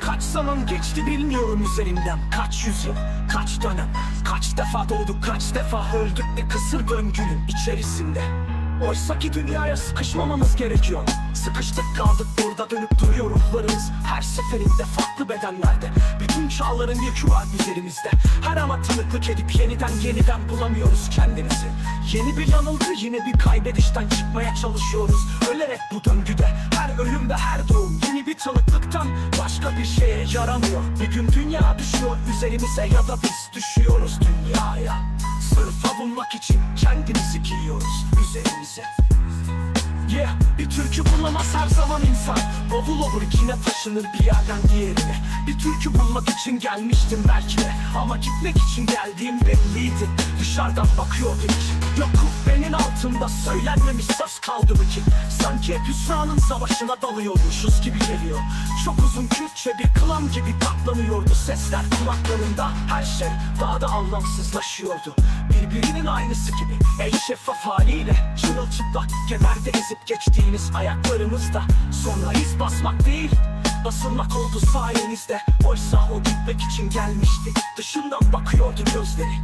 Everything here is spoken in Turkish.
Kaç zaman geçti bilmiyorum üzerimden Kaç yüzyıl, kaç dönem. Kaç defa doğduk, kaç defa öldük Bir kısır döngünün içerisinde. Oysa ki dünyaya sıkışmamamız gerekiyor Sıkıştık kaldık burada dönüp duruyor ruhlarımız Her seferinde farklı bedenlerde. Bütün çağların yükü var üzerimizde. Her ama tanıklık edip yeniden yeniden bulamıyoruz kendimizi. Yeni bir yanılgı yine bir kaybedişten çıkmaya çalışıyoruz. Ölerek bu döngüde her ölüm ve her doğum Yeni bir tanıklıktan başka bir şeye yaramıyor. Bir gün dünya düşüyor üzerimize ya da biz düşüyoruz dünyaya. Sırf avunmak için kendimizi giyiyoruz üzerimize Yeah, bir türkü bulamaz her zaman insan. Bavul olur yine taşınır bir yerden diğerine. Bir türkü bulmak için gelmiştim belki de. Ama gitmek için geldiğim belliydi. Dışarıdan bakıyordum hiç Yok kubbenin altında söylenmemiş söz kaldı mı ki? Sanki hep hüsranın savaşına dalıyormuşuz gibi geliyor. Çok uzun Kürtçe bir kılam gibi katlanıyordu. Sesler kulaklarında her şey daha da anlamsızlaşıyordu Birbirinin aynısı gibi. El şeffaf haliyle Çırılçıplak. Kederde ezip geçtiğiniz ayaklarınızda Sonra iz basmak değil Basılmak oldu sayenizde. Oysa o gitmek için gelmişti. Dışından bakıyordu gözleri